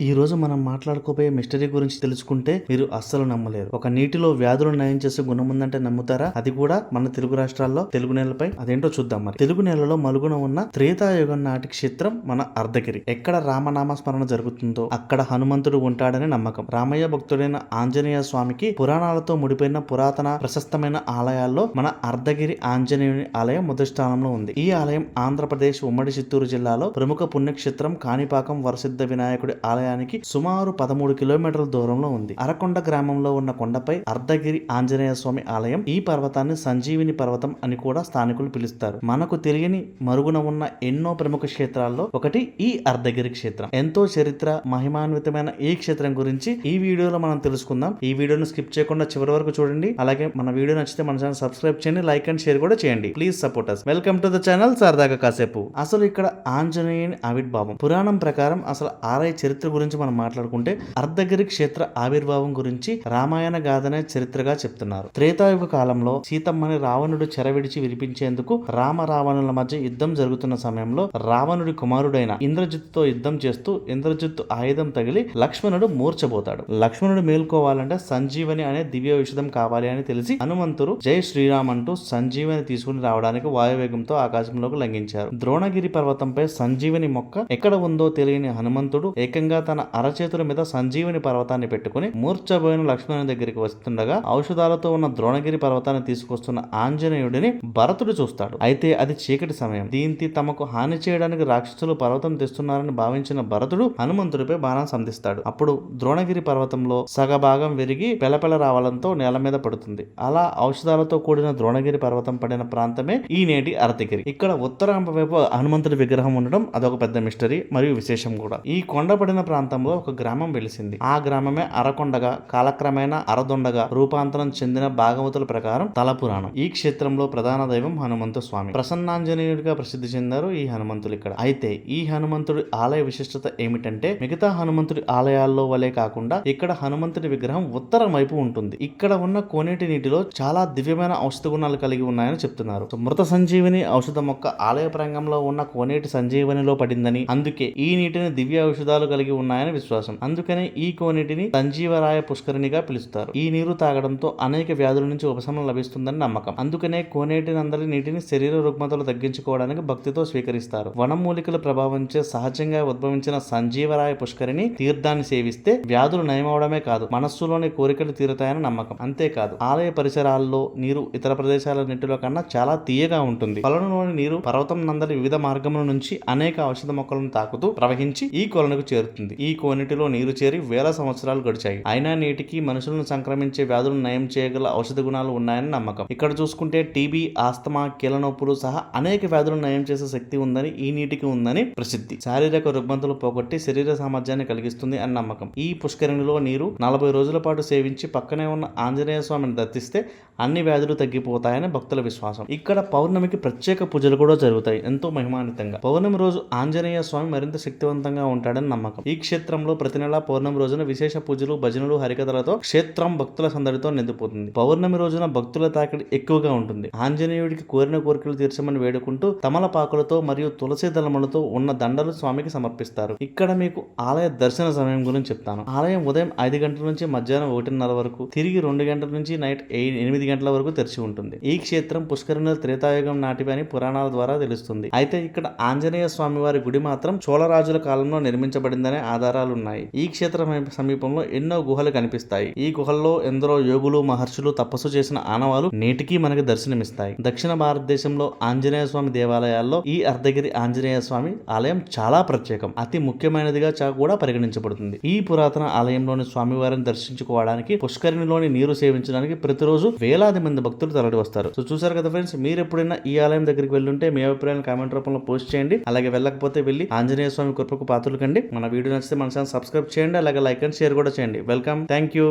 ఈ రోజు మనం మాట్లాడుకోబోయే మిస్టరీ గురించి తెలుసుకుంటే మీరు అస్సలు నమ్మలేరు. ఒక నీటిలో వ్యాధులు నయం చేసే గుణం ఉందంటే నమ్ముతారా? అది కూడా మన తెలుగు రాష్ట్రాల్లో తెలుగు నేలపై అదేంటో చూద్దాం మరి. తెలుగు నేలలో మలుగున ఉన్న త్రేతాయుగం నాటి క్షేత్రం మన అర్ధగిరి. ఎక్కడ రామనామ స్మరణ జరుగుతుందో అక్కడ హనుమంతుడు ఉంటాడని నమ్మకం. రామయ్య భక్తుడైన ఆంజనేయ స్వామికి పురాణాలతో ముడిపోయిన పురాతన ప్రశస్తమైన ఆలయాల్లో మన అర్ధగిరి ఆంజనేయుని ఆలయం మొదటి స్థానంలో ఉంది. ఈ ఆలయం ఆంధ్రప్రదేశ్ ఉమ్మడి చిత్తూరు జిల్లాలో ప్రముఖ పుణ్యక్షేత్రం కాణిపాకం వరసిద్ధ వినాయకుడి ఆలయం దేవాలయానికి సుమారు పదమూడు కిలోమీటర్ల దూరంలో ఉంది. అరకొండ గ్రామంలో ఉన్న కొండపై అర్ధగిరి ఆంజనేయ స్వామి ఆలయం ఈ పర్వతాన్ని సంజీవిని పర్వతం అని కూడా స్థానికులు పిలుస్తారు. మనకు తెలియని మరుగున ఉన్న ఎన్నో ప్రముఖ క్షేత్రాల్లో ఒకటి ఈ అర్ధగిరి క్షేత్రం. ఎంతో చరిత్ర మహిమాన్వితమైన ఈ క్షేత్రం గురించి ఈ వీడియోలో మనం తెలుసుకుందాం. ఈ వీడియోను స్కిప్ చేయకుండా చివరి వరకు చూడండి. అలాగే మన వీడియో నచ్చితే మన ఛానల్ సబ్స్క్రైబ్ చేయండి లైక్ అండ్ షేర్ కూడా చేయండి. Please support us welcome to the channel సరదాగా కాసేపు. అసలు ఇక్కడ ఆంజనేయుని ఆవిర్భావం పురాణం ప్రకారం అసలు ఆలయ చరిత్ర గురించి మనం మాట్లాడుకుంటే అర్ధగిరి క్షేత్ర ఆవిర్భావం గురించి రామాయణ గాథనే చరిత్రగా చెప్తున్నారు. త్రేతాయుగ కాలంలో సీతమ్మని రావణుడు చెరవిడిచి విరిపించేందుకు రామ రావణుల మధ్య యుద్ధం జరుగుతున్న సమయంలో రావణుడి కుమారుడైన ఇంద్రజిత్తుతో యుద్ధం చేస్తూ ఇంద్రజిత్తు ఆయుధం తగిలి లక్ష్మణుడు మూర్చబోతాడు. లక్ష్మణుడు మేల్కోవాలంటే సంజీవని అనే దివ్య విషదం కావాలి అని తెలిసి హనుమంతుడు జై శ్రీరామ్ అంటూ సంజీవని తీసుకుని రావడానికి వాయువేగంతో ఆకాశంలోకి లంఘించారు. ద్రోణగిరి పర్వతంపై సంజీవని మొక్క ఎక్కడ ఉందో తెలియని హనుమంతుడు ఏకంగా తన అరచేతుల మీద సంజీవుని పర్వతాన్ని పెట్టుకుని మూర్చబోయిన లక్ష్మణుని దగ్గరికి వస్తుండగా ఔషధాలతో ఉన్న ద్రోణగిరి పర్వతాన్ని తీసుకొస్తున్న ఆంజనేయుడిని భరతుడు చూస్తాడు. అయితే అది చీకటి సమయం. దీంతి తమకు హాని చేయడానికి రాక్షసులు పర్వతం తెస్తున్నారని భావించిన భరతుడు హనుమంతుడిపై బాణం సంధిస్తాడు. అప్పుడు ద్రోణగిరి పర్వతంలో సగభాగం విరిగి పెలపెల రావడంతో నేల మీద పడుతుంది. అలా ఔషధాలతో కూడిన ద్రోణగిరి పర్వతం పడిన ప్రాంతమే ఈ నేటి అరతిగిరి. ఇక్కడ ఉత్తరాంప వైపు హనుమంతుడి విగ్రహం ఉండడం అదొక పెద్ద మిస్టరీ మరియు విశేషం కూడా. ఈ కొండ పడిన ప్రాంతంలో ఒక గ్రామం వెలిసింది. ఆ గ్రామమే అరకొండగా కాలక్రమేణా అరదొండగా రూపాంతరం చెందిన భాగవతుల ప్రకారం తలపురాణం. ఈ క్షేత్రంలో ప్రధాన దైవం హనుమంతు స్వామి. ప్రసన్నాంజనేయుడిగా ప్రసిద్ధి చెందారు ఈ హనుమంతులు ఇక్కడ. అయితే ఈ హనుమంతుడి ఆలయ విశిష్టత ఏమిటంటే మిగతా హనుమంతుడి ఆలయాల్లో వలె కాకుండా ఇక్కడ హనుమంతుడి విగ్రహం ఉత్తరం వైపు ఉంటుంది. ఇక్కడ ఉన్న కోనేటి నీటిలో చాలా దివ్యమైన ఔషధ గుణాలు కలిగి ఉన్నాయని చెప్తున్నారు. మృత సంజీవిని ఔషధ మొక్క ఆలయ ప్రాంగంలో ఉన్న కోనేటి సంజీవనిలో పడిందని అందుకే ఈ నీటిని దివ్య ఔషధాలు కలిగి ఉన్న ఉన్నాయని విశ్వాసం. అందుకనే ఈ కోనేటిని సంజీవరాయ పుష్కరిణిగా పిలుస్తారు. ఈ నీరు తాగడంతో అనేక వ్యాధుల నుంచి ఉపశమనం లభిస్తుందని నమ్మకం. అందుకనే కోనేటి నందలి నీటిని శరీర రుగ్మతలు తగ్గించుకోవడానికి భక్తితో స్వీకరిస్తారు. వనమూలికల ప్రభావంచే సహజంగా ఉద్భవించిన సంజీవరాయ పుష్కరిణి తీర్థాన్ని సేవిస్తే వ్యాధులు నయమవడమే కాదు మనస్సులోని కోరికలు తీరుతాయని నమ్మకం. అంతేకాదు ఆలయ పరిసరాల్లో నీరు ఇతర ప్రదేశాల నీటిలో కన్నా చాలా తీయగా ఉంటుంది. కొలనులోని నీరు పర్వతం నందలి వివిధ మార్గముల నుంచి అనేక ఔషధ మొక్కలను తాకుతూ ప్రవహించి ఈ కొలనుకు చేరుతుంది. ఈ కోనిటిలో నీరు చేరి వేల సంవత్సరాలు గడిచాయి. అయినా నీటికి మనుషులను సంక్రమించే వ్యాధులను నయం చేయగల ఔషధ గుణాలు ఉన్నాయని నమ్మకం. ఇక్కడ చూసుకుంటే టీబీ ఆస్తమా కీలనొప్పులు నొప్పులు సహా అనేక వ్యాధులను నయం చేసే శక్తి ఉందని ఈ నీటికి ఉందని ప్రసిద్ధి. శారీరక రుగ్మతలు పోగొట్టి శరీర సామర్థ్యాన్ని కలిగిస్తుంది అని నమ్మకం. ఈ పుష్కరిణిలో నీరు నలభై రోజుల పాటు సేవించి పక్కనే ఉన్న ఆంజనేయ స్వామిని దత్తిస్తే అన్ని వ్యాధులు తగ్గిపోతాయని భక్తుల విశ్వాసం. ఇక్కడ పౌర్ణమికి ప్రత్యేక పూజలు కూడా జరుగుతాయి. ఎంతో మహిమాన్వితంగా. పౌర్ణమి రోజు ఆంజనేయ స్వామి మరింత శక్తివంతంగా ఉంటాడని నమ్మకం. ఈ క్షేత్రంలో ప్రతి నెల పౌర్ణమి రోజున విశేష పూజలు భజనలు హరికథలతో క్షేత్రం భక్తుల సందడితో నిండిపోతుంది. పౌర్ణమి రోజున భక్తుల తాకిడి ఎక్కువగా ఉంటుంది. ఆంజనేయుడికి కోరిన కోరికలు తీర్చమని వేడుకుంటూ తమలపాకులతో మరియు తులసి దళములతో ఉన్న దండలు స్వామికి సమర్పిస్తారు. ఇక్కడ మీకు ఆలయ దర్శన సమయం గురించి చెప్తాను. ఆలయం ఉదయం ఐదు గంటల నుంచి మధ్యాహ్నం ఒకటిన్నర వరకు తిరిగి రెండు గంటల నుంచి నైట్ ఎనిమిది గంటల వరకు తెరిచి ఉంటుంది. ఈ క్షేత్రం పుష్కరిణుల త్రేతాయుగం నాటివి అని పురాణాల ద్వారా తెలుస్తుంది. అయితే ఇక్కడ ఆంజనేయ స్వామి వారి గుడి మాత్రం చోళరాజుల కాలంలో నిర్మించబడిందనే ఆధారాలు ఉన్నాయి ఈ క్షేత్ర సమీపంలో ఎన్నో గుహలు కనిపిస్తాయి. ఈ గుహల్లో ఎందరో యోగులు మహర్షులు తపస్సు చేసిన ఆనవాలు నేటికి మనకి దర్శనమిస్తాయి. దక్షిణ భారతదేశంలో ఆంజనేయ స్వామి దేవాలయాల్లో ఈ అర్ధగిరి ఆంజనేయ స్వామి ఆలయం చాలా ప్రత్యేకం. అతి ముఖ్యమైనదిగా చా- కూడా పరిగణించబడుతుంది. ఈ పురాతన ఆలయంలోని స్వామివారిని దర్శించుకోవడానికి పుష్కరిణిలోని నీరు సేవించడానికి ప్రతిరోజు వేలాది మంది భక్తులు తరలి వస్తారు. సో చూసారు కదా ఫ్రెండ్స్ మీరు ఎప్పుడైనా ఈ ఆలయం దగ్గరికి వెళ్ళుంటే మీ అభిప్రాయాన్ని కామెంట్ రూపంలో పోస్ట్ చేయండి. అలాగే వెళ్ళకపోతే వెళ్ళి ఆంజనేయ స్వామి కృపకు పాత్రలు కండి. మన వీడియో నచ్చితే మన ఛానల్ సబ్స్క్రైబ్ చేయండి అలాగే లైక్ అండ్ షేర్ కూడా చేయండి. వెల్కమ్. Thank you